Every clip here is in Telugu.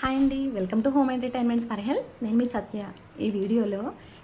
హాయ్ అండి. Welcome to home entertainments for health. నేను మీ సత్య. ఈ వీడియోలో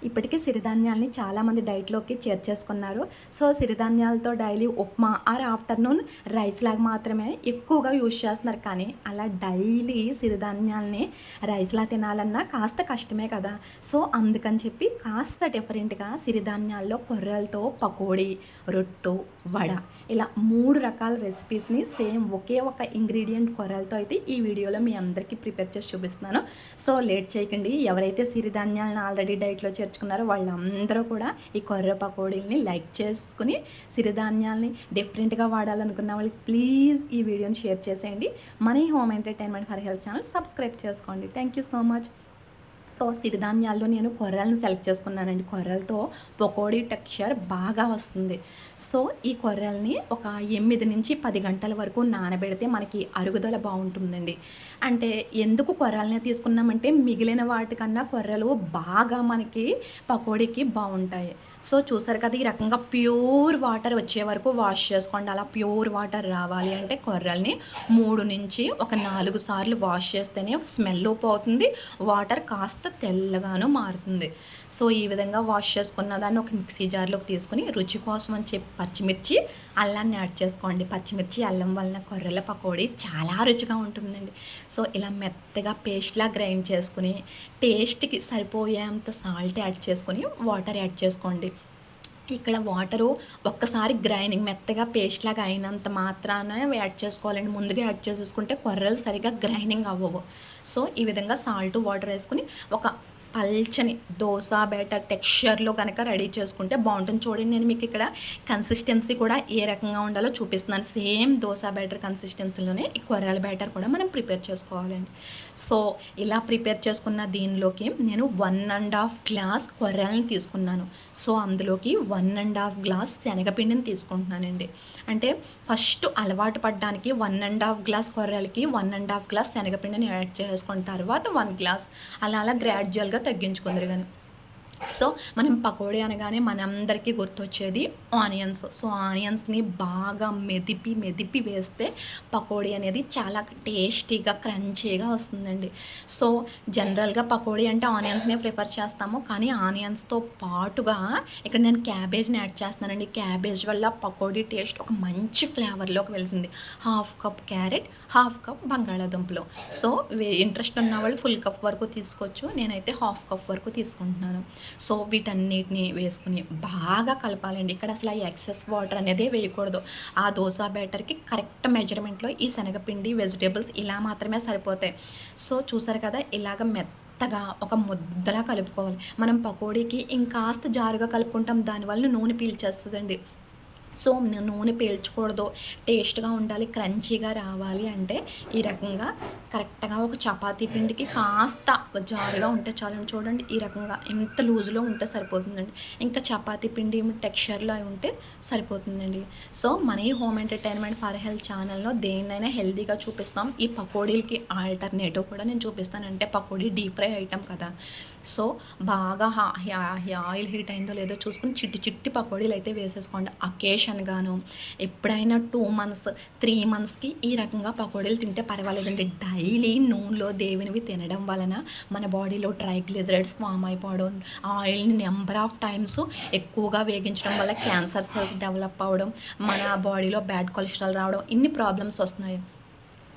ఇప్పటికే సిరిధాన్యాల్ని చాలామంది డైట్లోకి చేర్చేసుకున్నారు. So సిరిధాన్యాలతో daily upma or afternoon rice లాగా మాత్రమే ఎక్కువగా యూజ్ చేస్తున్నారు. కానీ అలా డైలీ సిరిధాన్యాల్ని రైస్లా తినాలన్నా కాస్త కష్టమే కదా. సో అందుకని చెప్పి కాస్త డిఫరెంట్గా సిరిధాన్యాల్లో కొర్రలతో పకోడీ రొట్టు వడ ఇలా మూడు రకాల రెసిపీస్ని సేమ్ ఒకే ఒక ఇంగ్రీడియంట్ కొర్రలతో అయితే ఈ వీడియోలో మీ అందరికీ ప్రిపేర్ చేసి చూపిస్తున్నాను. సో లేట్ చేయకండి. ఎవరైతే సిరిధాన్యాలను ఆల్రెడీ డైట్లో చేర్చుకున్నారో వాళ్ళందరూ కూడా ఈ కొర్ర పకోడీల్ని లైక్ చేసుకుని సిరిధాన్యాల్ని డిఫరెంట్గా వాడాలనుకున్న వాళ్ళకి ప్లీజ్ ఈ వీడియోని షేర్ చేసేయండి. Money home entertainment for health channel subscribe చేసుకోండి. Thank you so much so సిరిధాన్యాల్లో నేను కొర్రలను సెలెక్ట్ చేసుకున్నానండి. కొర్రలతో పకోడీ టెక్స్చర్ బాగా వస్తుంది. సో ఈ కొర్రల్ని ఒక ఎనిమిది నుంచి పది గంటల వరకు నానబెడితే మనకి అరుగుదల బాగుంటుందండి. అంటే ఎందుకు కొర్రల్ని తీసుకున్నామంటే మిగిలిన వాటికన్నా కొర్రలు బాగా మనకి పకోడీకి బాగుంటాయి. సో చూసారు కదా ఈ రకంగా ప్యూర్ వాటర్ వచ్చే వరకు వాష్ చేసుకోండి. అలా ప్యూర్ వాటర్ రావాలి అంటే కొర్రల్ని మూడు నుంచి ఒక నాలుగు సార్లు వాష్ చేస్తేనే స్మెల్ పోతుంది వాటర్ కాస్త తెల్లగాను మారుతుంది. సో ఈ విధంగా వాష్ చేసుకున్న దాన్ని ఒక మిక్సీ జార్లోకి తీసుకుని రుచి కోసం అని చెప్పి పచ్చిమిర్చి అల్లాన్ని యాడ్ చేసుకోండి. పచ్చిమిర్చి అల్లం వలన కొర్రల పకోడీ చాలా రుచిగా ఉంటుందండి. సో ఇలా మెత్తగా పేస్ట్లా గ్రైండ్ చేసుకుని టేస్ట్కి సరిపోయేంత సాల్ట్ యాడ్ చేసుకొని వాటర్ యాడ్ చేసుకోండి. ఇక్కడ వాటరు ఒక్కసారి గ్రైండింగ్ మెత్తగా పేస్ట్ లాగా అయినంత మాత్రాన యాడ్ చేసుకోవాలండి. ముందుగా యాడ్ చేసేసుకుంటే కొర్రలు సరిగా గ్రైండింగ్ అవ్వవు. సో ఈ విధంగా సాల్ట్ వాటర్ వేసుకుని ఒక పల్చని దోశ బ్యాటర్ టెక్స్చర్లో కనుక రెడీ చేసుకుంటే బాగుంటుంది. చూడండి నేను మీకు ఇక్కడ కన్సిస్టెన్సీ కూడా ఏ రకంగా ఉండాలో చూపిస్తున్నాను. సేమ్ దోశ బ్యాటర్ కన్సిస్టెన్సీలోనే ఈ కొర్రల బ్యాటర్ కూడా మనం ప్రిపేర్ చేసుకోవాలండి. సో ఇలా ప్రిపేర్ చేసుకున్న దీనిలోకి నేను వన్ అండ్ హాఫ్ గ్లాస్ కొర్రల్ని తీసుకున్నాను. సో అందులోకి వన్ అండ్ హాఫ్ గ్లాస్ శనగపిండిని తీసుకుంటున్నానండి. అంటే ఫస్ట్ అలవాటు పడడానికి వన్ అండ్ హాఫ్ గ్లాస్ కొర్రలకి వన్ అండ్ హాఫ్ గ్లాస్ శనగపిండిని యాడ్ చేసుకున్న తర్వాత వన్ గ్లాస్ అలా అలా గ్రాడ్యువల్గా తగ్గించుకుందరు గాను. సో మనం పకోడీ అనగానే మనందరికీ గుర్తొచ్చేది ఆనియన్స్. సో ఆనియన్స్ని బాగా మెదిపి మెదిపి వేస్తే పకోడీ అనేది చాలా టేస్టీగా క్రంచీగా వస్తుందండి. సో జనరల్గా పకోడీ అంటే ఆనియన్స్నే ప్రిఫర్ చేస్తాము. కానీ ఆనియన్స్తో పాటుగా ఇక్కడ నేను క్యాబేజ్ని యాడ్ చేస్తున్నానండి. క్యాబేజ్ వల్ల పకోడీ టేస్ట్ ఒక మంచి ఫ్లేవర్లోకి వెళ్తుంది. Half cup carrot half cup బంగాళాదుంపలు. So interest ఉన్న వాళ్ళు ఫుల్ కప్ వరకు తీసుకోవచ్చు. నేనైతే హాఫ్ కప్ వరకు తీసుకుంటున్నాను. సో వీటన్నిటిని వేసుకుని బాగా కలపాలండి. ఇక్కడ అసలు ఆ ఎక్సెస్ వాటర్ అనేది వేయకూడదు. ఆ దోశ బ్యాటర్కి కరెక్ట్ మెజర్మెంట్లో ఈ శనగపిండి వెజిటేబుల్స్ ఇలా మాత్రమే సరిపోతాయి. సో చూసారు కదా ఇలాగ మెత్తగా ఒక ముద్దలా కలుపుకోవాలి. మనం పకోడీకి ఇంకాస్త జారుగా కలుపుకుంటాం దానివల్ల నూనె పీల్చేస్తుందండి. సో నూనె పీల్చకూడదు. టేస్ట్గా ఉండాలి క్రంచీగా రావాలి అంటే ఈ రకంగా కరెక్ట్గా ఒక చపాతీ పిండికి కాస్త జారుగా ఉంటే చాలు చూడండి ఈ రకంగా ఎంత లూజ్లో ఉంటే సరిపోతుందండి. ఇంకా చపాతీ పిండి టెక్స్చర్లో ఉంటే సరిపోతుందండి. సో మన ఈ హోమ్ ఎంటర్టైన్మెంట్ ఫర్ హెల్త్ ఛానల్లో దేన్నైనా హెల్తీగా చూపిస్తాం. ఈ పకోడీలకి ఆల్టర్నేటివ్ కూడా నేను చూపిస్తానంటే పకోడీ డీప్ ఫ్రై ఐటమ్ కదా. సో బాగా ఆయిల్ హీట్ అయిందో లేదో చూసుకుని చిట్టి చిట్టి పకోడీలు అయితే వేసేసుకోండి గాను ఎప్పుడైనా టూ మంత్స్ త్రీ మంత్స్కి ఈ రకంగా పకోడీలు తింటే పర్వాలేదండి. డైలీ నూనెలో దేవునివి తినడం వలన మన బాడీలో ట్రైగ్లిజరైడ్స్ ఫామ్ అయిపోవడం ఆయిల్ని నెంబర్ ఆఫ్ టైమ్స్ ఎక్కువగా వేగించడం వల్ల క్యాన్సర్ సెల్స్ డెవలప్ అవ్వడం మన బాడీలో బ్యాడ్ కొలెస్ట్రాల్ రావడం ఇన్ని ప్రాబ్లమ్స్ వస్తున్నాయి.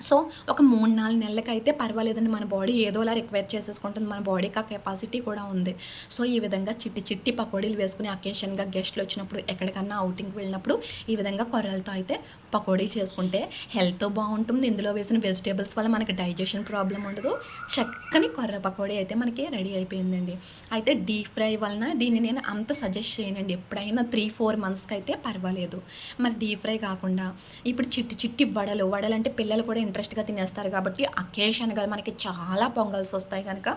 సో ఒక మూడు నాలుగు నెలలకైతే పర్వాలేదండి. మన బాడీ ఏదోలా రిక్వైర్ చేసేసుకుంటుంది. మన బాడీకి ఆ కెపాసిటీ కూడా ఉంది. సో ఈ విధంగా చిట్టి చిట్టి పకోడీలు వేసుకుని అకేషన్గా గెస్ట్లు వచ్చినప్పుడు ఎక్కడికన్నా అవుటింగ్కి వెళ్ళినప్పుడు ఈ విధంగా కొర్రలతో అయితే పకోడీ చేసుకుంటే హెల్త్ బాగుంటుంది. ఇందులో వేసిన వెజిటేబుల్స్ వల్ల మనకి డైజెషన్ ప్రాబ్లం ఉండదు. చక్కని కొర్ర పకోడీ అయితే మనకి రెడీ అయిపోయిందండి. అయితే డీప్ ఫ్రై వలన దీన్ని నేను అంత సజెస్ట్ చేయనండి. ఎప్పుడైనా త్రీ ఫోర్ మంత్స్కి అయితే పర్వాలేదు. మరి డీప్ ఫ్రై కాకుండా ఇప్పుడు చిట్టి చిట్టి వడలు వడలు అంటే పిల్లలు కూడా ఇంట్రెస్ట్గా తినేస్తారు కాబట్టి అకేషన్గా మనకి చాలా పొంగల్స్ వస్తాయి కనుక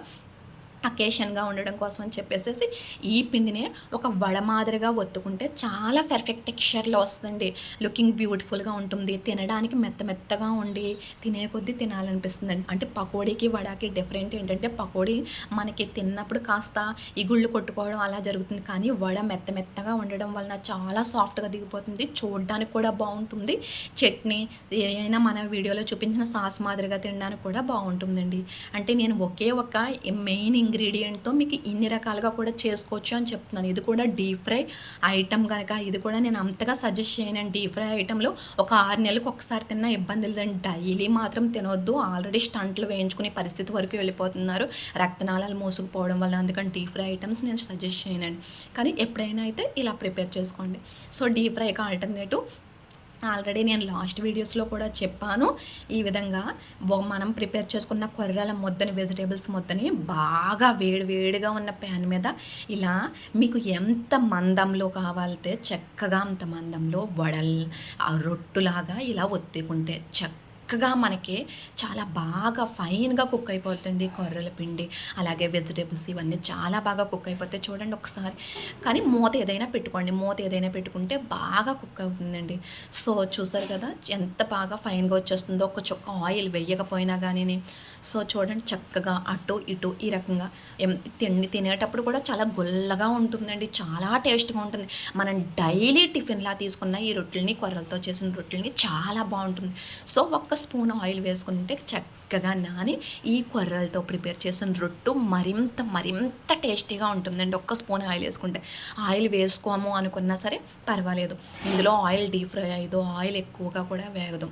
అకేషన్గా ఉండడం కోసం అని చెప్పేసి ఈ పిండిని ఒక వడ మాదిరిగా ఒత్తుకుంటే చాలా పర్ఫెక్ట్ టెక్స్చర్లో వస్తుందండి. లుకింగ్ బ్యూటిఫుల్గా ఉంటుంది. తినడానికి మెత్త మెత్తగా ఉండి తినే కొద్దీ తినాలనిపిస్తుందండి. అంటే పకోడీకి వడాకి డిఫరెంట్ ఏంటంటే పకోడీ మనకి తిన్నప్పుడు కాస్త ఇగుళ్ళు కొట్టుకోవడం అలా జరుగుతుంది. కానీ వడ మెత్త మెత్తగా ఉండడం వలన చాలా సాఫ్ట్గా దిగిపోతుంది. చూడడానికి కూడా బాగుంటుంది. చట్నీ ఏదైనా మన వీడియోలో చూపించిన సాస్ మాదిరిగా తినడానికి కూడా బాగుంటుందండి. అంటే నేను ఒకే ఒక మెయిన్ ఇంగ్రీడియంట్తో మీకు ఇన్ని రకాలుగా కూడా చేసుకోవచ్చు అని చెప్తున్నాను. ఇది కూడా డీప్ ఫ్రై ఐటమ్ కనుక ఇది కూడా నేను అంతగా సజెస్ట్ చేయను. డీప్ ఫ్రై ఐటెంలో ఒక ఆరు నెలలకు ఒకసారి తిన్నా ఇబ్బంది లేదండి డైలీ మాత్రం తినొద్దు. ఆల్రెడీ స్టంట్లు వేయించుకునే పరిస్థితి వరకు వెళ్ళిపోతున్నారు. రక్తనాళాలు మూసుకుపోవడం వల్ల అందుకని డీప్ ఫ్రై ఐటమ్స్ నేను సజెస్ట్ చేయనండి కానీ ఎప్పుడైనా అయితే ఇలా ప్రిపేర్ చేసుకోండి. సో డీప్ ఫ్రైకి ఆల్టర్నేటివ్ ఆల్రెడీ నేను లాస్ట్ వీడియోస్లో కూడా చెప్పాను. ఈ విధంగా మనం ప్రిపేర్ చేసుకున్న కొర్రల మొద్దని వెజిటేబుల్స్ మొద్దని బాగా వేడి వేడిగా ఉన్న ప్యాన్ మీద ఇలా మీకు ఎంత మందంలో కావాలితే చక్కగా అంత మందంలో వడల్ ఆ రొట్టులాగా ఇలా ఒత్తుకుంటే చక్క చక్కగా మనకి చాలా బాగా ఫైన్గా కుక్ అయిపోతుంది కొర్రల పిండి అలాగే వెజిటేబుల్స్ ఇవన్నీ చాలా బాగా కుక్ అయిపోతాయి. చూడండి ఒకసారి. కానీ మూత ఏదైనా పెట్టుకోండి. మూత ఏదైనా పెట్టుకుంటే బాగా కుక్ అవుతుందండి. సో చూసారు కదా ఎంత బాగా ఫైన్గా వచ్చేస్తుందో. ఒక చుక్క ఆయిల్ వేయకపోయినా కానీ సో చూడండి చక్కగా అటు ఇటు ఈ రకంగా తిండి తినేటప్పుడు కూడా చాలా గుల్లగా ఉంటుందండి. చాలా టేస్ట్గా ఉంటుంది. మనం డైలీ టిఫిన్లా తీసుకున్న ఈ రొట్టెల్ని కొర్రలతో చేసిన రొట్టెల్ని చాలా బాగుంటుంది. సో ఒక్క స్పూన్ ఆయిల్ వేసుకుంటే చక్కగా నాని ఈ కొర్రలతో ప్రిపేర్ చేసిన రొట్టు మరింత మరింత టేస్టీగా ఉంటుందండి. ఒక్క స్పూన్ ఆయిల్ వేసుకుంటే. ఆయిల్ వేసుకోము అనుకున్నా సరే పర్వాలేదు. ఇందులో ఆయిల్ డీప్ ఫ్రై అయ్యదు. ఆయిల్ ఎక్కువగా కూడా వేగదు.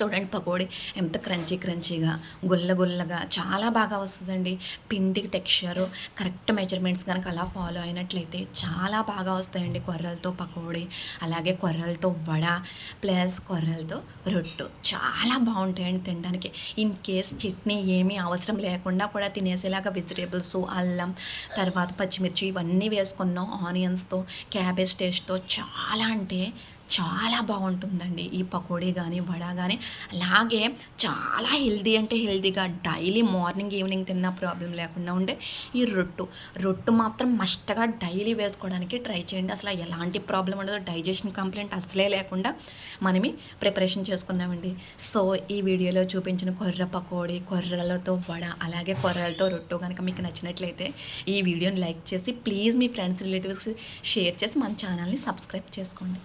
చూడండి పకోడీ ఎంత క్రంచీ క్రంచీగా గుల్ల గుల్లగా చాలా బాగా వస్తుందండి. పిండి టెక్స్చరు కరెక్ట్ మెజర్మెంట్స్ కనుక అలా ఫాలో అయినట్లయితే చాలా బాగా వస్తాయండి కొర్రలతో పకోడీ అలాగే కొర్రలతో వడ ప్లస్ కొర్రలతో రొట్టు. చాలా బాగుంటాయండి తినడానికి. ఇన్ కేస్ చట్నీ ఏమీ అవసరం లేకుండా కూడా తినేసేలాగా వెజిటేబుల్స్ అల్లం తర్వాత పచ్చిమిర్చి ఇవన్నీ వేసుకున్నాం ఆనియన్స్తో క్యాబేజ్ టేస్ట్తో చాలా అంటే చాలా బాగుంటుందండి. ఈ పకోడీ కానీ వడ కానీ అలాగే చాలా హెల్దీ అంటే హెల్దీగా డైలీ మార్నింగ్ ఈవినింగ్ తిన్న ప్రాబ్లం లేకుండా ఉండే ఈ రొట్టు. రొట్టు మాత్రం మస్ట్గా డైలీ వేసుకోవడానికి ట్రై చేయండి. అసలు ఎలాంటి ప్రాబ్లం ఉండదు. డైజెషన్ కంప్లైంట్ అసలే లేకుండా మనమి ప్రిపరేషన్ చేసుకున్నామండి. సో ఈ వీడియోలో చూపించిన కొర్ర పకోడీ కొర్రలతో వడ అలాగే కొర్రలతో రొట్టు కనుక మీకు నచ్చినట్లయితే ఈ వీడియోని లైక్ చేసి ప్లీజ్ మీ ఫ్రెండ్స్ రిలేటివ్స్ షేర్ చేసి మన ఛానల్ని సబ్స్క్రైబ్ చేసుకోండి.